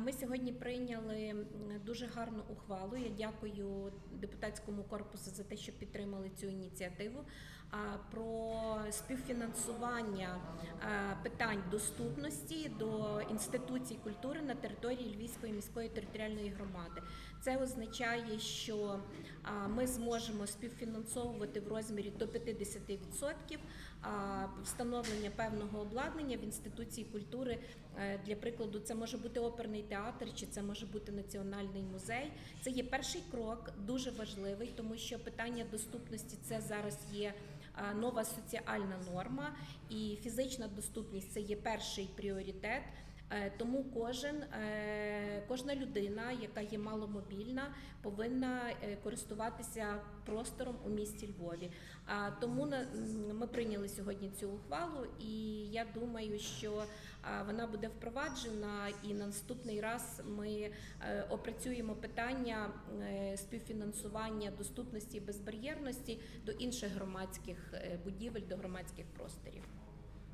Ми сьогодні прийняли дуже гарну ухвалу. Я дякую депутатському корпусу за те, що підтримали цю ініціативу. Про співфінансування питань доступності до інституцій культури на території Львівської міської територіальної громади. Це означає, що ми зможемо співфінансовувати в розмірі до 50% а, встановлення певного обладнання в інституції культури. Е, Для прикладу, це може бути оперний театр, чи це може бути національний музей. Це є перший крок, дуже важливий, тому що питання доступності це зараз є нова соціальна норма, і фізична доступність це є перший пріоритет. Е, Тому кожен, е, кожна людина, яка є маломобільна, повинна е, користуватися простором у місті Львові. А тому ми прийняли сьогодні цю ухвалу, і я думаю, що вона буде впроваджена, і на наступний раз ми опрацюємо питання співфінансування доступності і безбар'єрності до інших громадських будівель, до громадських просторів.